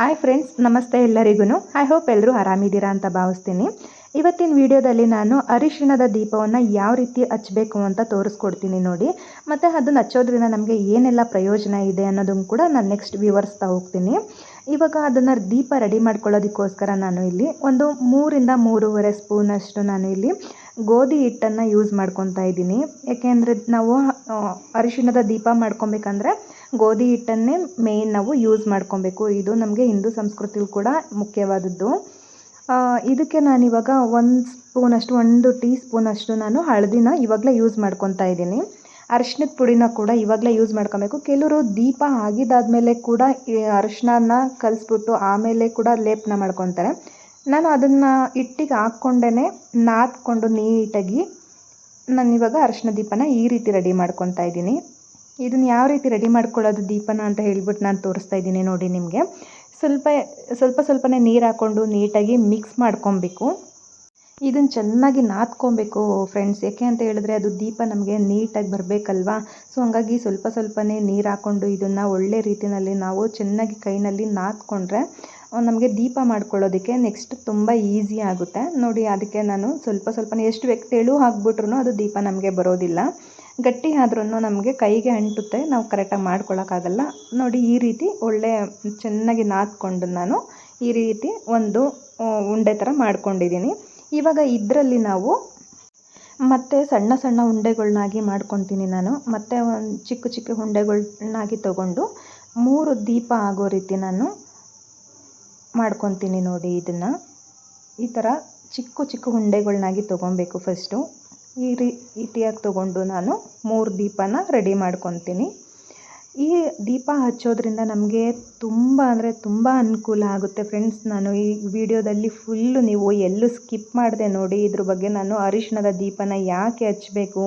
Hi friends ನಮಸ್ತೆ ಎಲ್ಲರಿಗೂ I hope ಎಲ್ಲರೂ ಆರಾಮಿದ್ದೀರಾ ಅಂತ ಭಾವಿಸ್ತೀನಿ. ಇವತ್ತಿನ ವಿಡಿಯೋದಲ್ಲಿ ನಾನು ಅರಿಶಿಣದ ದೀಪವನ್ನು ಯಾವ ರೀತಿ ಹಚ್ಚಬೇಕು ಅಂತ ತೋರಿಸ್ಕೊಡ್ತೀನಿ ನೋಡಿ. ಮತ್ತು ಅದನ್ನು ಹಚ್ಚೋದ್ರಿಂದ ನಮಗೆ ಏನೆಲ್ಲ ಪ್ರಯೋಜನ ಇದೆ ಅನ್ನೋದನ್ನು ಕೂಡ ನಾನು ನೆಕ್ಸ್ಟ್ ವಿವರಿಸ್ತಾ ಹೋಗ್ತೀನಿ. ಇವಾಗ ಅದನ್ನು ದೀಪ ರೆಡಿ ಮಾಡ್ಕೊಳ್ಳೋದಕ್ಕೋಸ್ಕರ ನಾನು ಇಲ್ಲಿ ಒಂದು ಮೂರಿಂದ ಮೂರುವರೆ ಸ್ಪೂನಷ್ಟು ನಾನು ಇಲ್ಲಿ ಗೋಧಿ ಹಿಟ್ಟನ್ನು ಯೂಸ್ ಮಾಡ್ಕೊತಾ ಇದ್ದೀನಿ. ಏಕೆಂದರೆ ನಾವು ಅರಿಶಿಣದ ದೀಪ ಮಾಡ್ಕೊಬೇಕಂದ್ರೆ ಗೋಧಿ ಹಿಟ್ಟನ್ನೇ ಮೇಯ್ನ್ ನಾವು ಯೂಸ್ ಮಾಡ್ಕೊಬೇಕು. ಇದು ನಮಗೆ ಹಿಂದೂ ಸಂಸ್ಕೃತಿಯೂ ಕೂಡ ಮುಖ್ಯವಾದದ್ದು. ಇದಕ್ಕೆ ನಾನಿವಾಗ ಒಂದು ಸ್ಪೂನಷ್ಟು ಒಂದು ಟೀ ಸ್ಪೂನಷ್ಟು ನಾನು ಹಳದಿನ ಇವಾಗಲೇ ಯೂಸ್ ಮಾಡ್ಕೊತಾ ಇದ್ದೀನಿ. ಅರಶಿನದ ಪುಡಿನ ಕೂಡ ಇವಾಗಲೇ ಯೂಸ್ ಮಾಡ್ಕೊಬೇಕು. ಕೆಲವರು ದೀಪ ಆಗಿದ್ದಾದಮೇಲೆ ಕೂಡ ಈ ಅರಿಶಿಣನ ಕಲಿಸ್ಬಿಟ್ಟು ಆಮೇಲೆ ಕೂಡ ಲೇಪನ ಮಾಡ್ಕೊತಾರೆ. ನಾನು ಅದನ್ನು ಹಿಟ್ಟಿಗೆ ಹಾಕ್ಕೊಂಡೇ ನಾದ್ಕೊಂಡು ನೀಟಾಗಿ ನಾನು ಇವಾಗ ಅರಶಿನ ದೀಪನ ಈ ರೀತಿ ರೆಡಿ ಮಾಡ್ಕೊತಾ ಇದ್ದೀನಿ. ಇದನ್ನು ಯಾವ ರೀತಿ ರೆಡಿ ಮಾಡ್ಕೊಳ್ಳೋದು ದೀಪನ ಅಂತ ಹೇಳ್ಬಿಟ್ಟು ನಾನು ತೋರಿಸ್ತಾ ಇದ್ದೀನಿ ನೋಡಿ ನಿಮಗೆ. ಸ್ವಲ್ಪ ಸ್ವಲ್ಪ ಸ್ವಲ್ಪನೇ ನೀರು ಹಾಕ್ಕೊಂಡು ನೀಟಾಗಿ ಮಿಕ್ಸ್ ಮಾಡ್ಕೊಬೇಕು. ಇದನ್ನು ಚೆನ್ನಾಗಿ ನಾದ್ಕೊಬೇಕು ಫ್ರೆಂಡ್ಸ್ ಯಾಕೆ ಅಂತ ಹೇಳಿದ್ರೆ ಅದು ದೀಪ ನಮಗೆ ನೀಟಾಗಿ ಬರಬೇಕಲ್ವಾ? ಸೊ ಹಂಗಾಗಿ ಸ್ವಲ್ಪ ಸ್ವಲ್ಪನೇ ನೀರು ಹಾಕ್ಕೊಂಡು ಇದನ್ನು ಒಳ್ಳೆ ರೀತಿಯಲ್ಲಿ ನಾವು ಚೆನ್ನಾಗಿ ಕೈನಲ್ಲಿ ನಾದ್ಕೊಂಡ್ರೆ, ನಮಗೆ ದೀಪ ಮಾಡ್ಕೊಳ್ಳೋದಕ್ಕೆ ನೆಕ್ಸ್ಟ್ ತುಂಬ ಈಸಿ ಆಗುತ್ತೆ. ನೋಡಿ, ಅದಕ್ಕೆ ನಾನು ಸ್ವಲ್ಪ ಸ್ವಲ್ಪನೇ ಎಷ್ಟು ವ್ಯಕ್ತಿ ಹೇಳು ಹಾಕ್ಬಿಟ್ರು ಅದು ದೀಪ ನಮಗೆ ಬರೋದಿಲ್ಲ. ಗಟ್ಟಿ ಆದ್ರೂ ನಮಗೆ ಕೈಗೆ ಅಂಟುತ್ತೆ, ನಾವು ಕರೆಕ್ಟಾಗಿ ಮಾಡ್ಕೊಳ್ಳೋಕ್ಕಾಗಲ್ಲ ನೋಡಿ, ಈ ರೀತಿ ಒಳ್ಳೆ ಚೆನ್ನಾಗಿ ನಾದ್ಕೊಂಡು ನಾನು ಈ ರೀತಿ ಒಂದು ಉಂಡೆ ಥರ ಮಾಡ್ಕೊಂಡಿದ್ದೀನಿ ಇವಾಗ ಇದರಲ್ಲಿ ನಾವು ಮತ್ತೆ ಸಣ್ಣ ಸಣ್ಣ ಉಂಡೆಗಳನ್ನಾಗಿ ಮಾಡ್ಕೊತೀನಿ ನಾನು. ಮತ್ತೆ ಒಂದು ಚಿಕ್ಕ ಚಿಕ್ಕ ಉಂಡೆಗಳನ್ನಾಗಿ ತಗೊಂಡು ಮೂರು ದೀಪ ಆಗೋ ರೀತಿ ನಾನು ಮಾಡ್ಕೊತೀನಿ ನೋಡಿ ಇದನ್ನು. ಈ ಥರ ಚಿಕ್ಕ ಚಿಕ್ಕ ಉಂಡೆಗಳನ್ನಾಗಿ ತೊಗೊಬೇಕು ಫಸ್ಟು ಈ ರೀತಿಯಾಗಿ ತೊಗೊಂಡು ನಾನು ಮೂರು ದೀಪನ ರೆಡಿ ಮಾಡ್ಕೊತೀನಿ. ಈ ದೀಪ ಹಚ್ಚೋದ್ರಿಂದ ನಮಗೆ ತುಂಬ ಅಂದರೆ ತುಂಬ ಅನುಕೂಲ ಆಗುತ್ತೆ ಫ್ರೆಂಡ್ಸ್. ನಾನು ಈ ವಿಡಿಯೋದಲ್ಲಿ ಫುಲ್ಲು ನೀವು ಎಲ್ಲೂ ಸ್ಕಿಪ್ ಮಾಡಿದೆ ನೋಡಿ, ಇದ್ರ ಬಗ್ಗೆ ನಾನು ಅರಿಶಿಣದ ದೀಪನ ಯಾಕೆ ಹಚ್ಚಬೇಕು,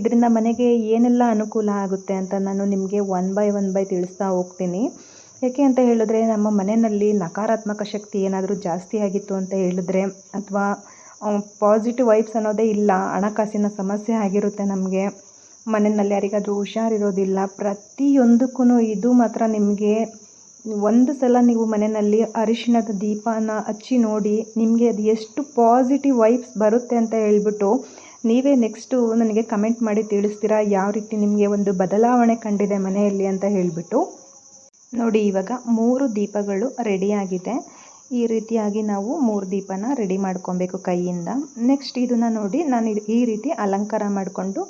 ಇದರಿಂದ ಮನೆಗೆ ಏನೆಲ್ಲ ಅನುಕೂಲ ಆಗುತ್ತೆ ಅಂತ ನಾನು ನಿಮಗೆ ಒನ್ ಬೈ ಒನ್ ಬೈ ತಿಳಿಸ್ತಾ ಹೋಗ್ತೀನಿ. ಯಾಕೆ ಅಂತ ಹೇಳಿದ್ರೆ, ನಮ್ಮ ಮನೆಯಲ್ಲಿ ನಕಾರಾತ್ಮಕ ಶಕ್ತಿ ಏನಾದರೂ ಜಾಸ್ತಿ ಆಗಿತ್ತು ಅಂತ ಹೇಳಿದ್ರೆ, ಅಥವಾ ಪಾಸಿಟಿವ್ ವೈಬ್ಸ್ ಅನ್ನೋದೇ ಇಲ್ಲ. ಹಣಕಾಸಿನ ಸಮಸ್ಯೆ ಆಗಿರುತ್ತೆ ನಮಗೆ. ಮನೆಯಲ್ಲಿ ಯಾರಿಗಾದರೂ ಹುಷಾರಿರೋದಿಲ್ಲ. ಪ್ರತಿಯೊಂದಕ್ಕೂ ಇದು ಮಾತ್ರ ನಿಮಗೆ ಒಂದು ಸಲ ನೀವು ಮನೆಯಲ್ಲಿ ಅರಿಶಿಣದ ದೀಪನ ಹಚ್ಚಿ ನೋಡಿ ನಿಮಗೆ ಅದು ಎಷ್ಟು ಪಾಸಿಟಿವ್ ವೈಬ್ಸ್ ಬರುತ್ತೆ ಅಂತ ಹೇಳ್ಬಿಟ್ಟು ನೀವೇ ನೆಕ್ಸ್ಟು ನನಗೆ ಕಮೆಂಟ್ ಮಾಡಿ ತಿಳಿಸ್ತೀರಾ? ಯಾವ ರೀತಿ ನಿಮಗೆ ಒಂದು ಬದಲಾವಣೆ ಕಂಡಿದೆ ಮನೆಯಲ್ಲಿ ಅಂತ ಹೇಳಿಬಿಟ್ಟು. ನೋಡಿ, ಇವಾಗ ಮೂರು ದೀಪಗಳು ರೆಡಿಯಾಗಿದೆ ಈ ರೀತಿಯಾಗಿ ನಾವು ಮೂರು ದೀಪನ ರೆಡಿ ಮಾಡ್ಕೊಬೇಕು ಕೈಯಿಂದ. ನೆಕ್ಸ್ಟ್ ಇದನ್ನು ನೋಡಿ ನಾನು ಈ ರೀತಿ ಅಲಂಕಾರ ಮಾಡಿಕೊಂಡು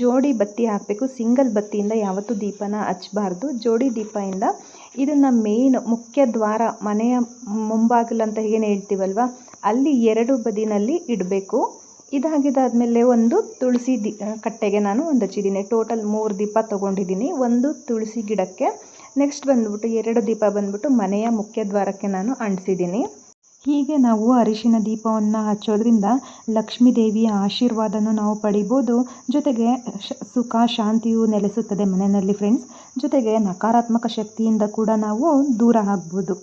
ಜೋಡಿ ಬತ್ತಿ ಹಾಕಬೇಕು. ಸಿಂಗಲ್ ಬತ್ತಿಯಿಂದ ಯಾವತ್ತೂ ದೀಪನ ಹಚ್ಚಬಾರ್ದು ಜೋಡಿ ದೀಪದಿಂದ ಇದನ್ನು ಮೇನ್ ಮುಖ್ಯ ದ್ವಾರ, ಮನೆಯ ಮುಂಭಾಗಲಂತ ಅಂತ ಏನು ಹೇಳ್ತೀವಲ್ವ? ಅಲ್ಲಿ ಎರಡು ಬದಿನಲ್ಲಿ ಇಡಬೇಕು. ಇದಾಗಿದ್ದಾದಮೇಲೆ ಒಂದು ತುಳಸಿ ದಿ ಕಟ್ಟೆಗೆ ನಾನು ಒಂದು ಹಚ್ಚಿದ್ದೀನಿ. ಟೋಟಲ್ ಮೂರು ದೀಪ ತೊಗೊಂಡಿದ್ದೀನಿ. ಒಂದು ತುಳಸಿ ಗಿಡಕ್ಕೆ ನೆಕ್ಸ್ಟ್ ಬಂದ್ಬಿಟ್ಟು ಎರಡು ದೀಪ ಬಂದ್ಬಿಟ್ಟು ಮನೆಯ ಮುಖ್ಯ ದ್ವಾರಕ್ಕೆ ನಾನು ಅಂಟಿಸಿದ್ದೀನಿ. ಹೀಗೆ ನಾವು ಅರಿಶಿನ ದೀಪವನ್ನು ಹಚ್ಚೋದ್ರಿಂದ ಲಕ್ಷ್ಮೀ ದೇವಿಯ ಆಶೀರ್ವಾದನೂ ನಾವು ಪಡಿಬೋದು. ಜೊತೆಗೆ ಸುಖ, ಶಾಂತಿಯು ನೆಲೆಸುತ್ತದೆ ಮನೆಯಲ್ಲಿ ಫ್ರೆಂಡ್ಸ್ ಜೊತೆಗೆ ನಕಾರಾತ್ಮಕ ಶಕ್ತಿಯಿಂದ ಕೂಡ ನಾವು ದೂರ ಆಗ್ಬೋದು.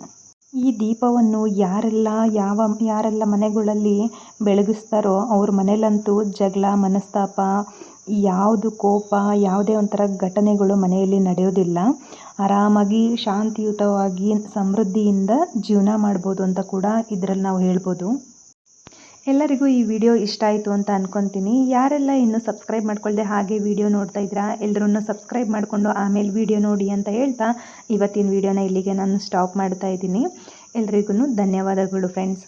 ಈ ದೀಪವನ್ನು ಯಾರೆಲ್ಲ ಯಾವ, ಯಾರೆಲ್ಲ ಮನೆಗಳಲ್ಲಿ ಬೆಳಗಿಸ್ತಾರೋ ಅವ್ರ ಮನೇಲಂತೂ ಜಗಳ, ಮನಸ್ತಾಪ ಯಾವುದು ಕೋಪ, ಯಾವುದೇ ಒಂಥರ ಘಟನೆಗಳು ಮನೆಯಲ್ಲಿ ನಡೆಯೋದಿಲ್ಲ. ಆರಾಮಾಗಿ ಶಾಂತಿಯುತವಾಗಿ ಸಮೃದ್ಧಿಯಿಂದ ಜೀವನ ಮಾಡ್ಬೋದು ಅಂತ ಕೂಡ ಇದರಲ್ಲಿ ನಾವು ಹೇಳ್ಬೋದು. ಎಲ್ಲರಿಗೂ ಈ ವಿಡಿಯೋ ಇಷ್ಟ ಆಯಿತು ಅಂತ ಅನ್ಕೊತೀನಿ. ಯಾರೆಲ್ಲ ಇನ್ನೂ ಸಬ್ಸ್ಕ್ರೈಬ್ ಮಾಡ್ಕೊಳ್ಳದೆ ಹಾಗೆ ವಿಡಿಯೋ ನೋಡ್ತಾ ಇದ್ದೀರಾ ಎಲ್ಲರೂ ಸಬ್ಸ್ಕ್ರೈಬ್ ಮಾಡಿಕೊಂಡು ಆಮೇಲೆ ವಿಡಿಯೋ ನೋಡಿ ಅಂತ ಹೇಳ್ತಾ ಇವತ್ತಿನ ವಿಡಿಯೋನ ಇಲ್ಲಿಗೆ ನಾನು ಸ್ಟಾಪ್ ಮಾಡ್ತಾ ಇದ್ದೀನಿ. ಎಲ್ರಿಗೂ ಧನ್ಯವಾದಗಳು ಫ್ರೆಂಡ್ಸ್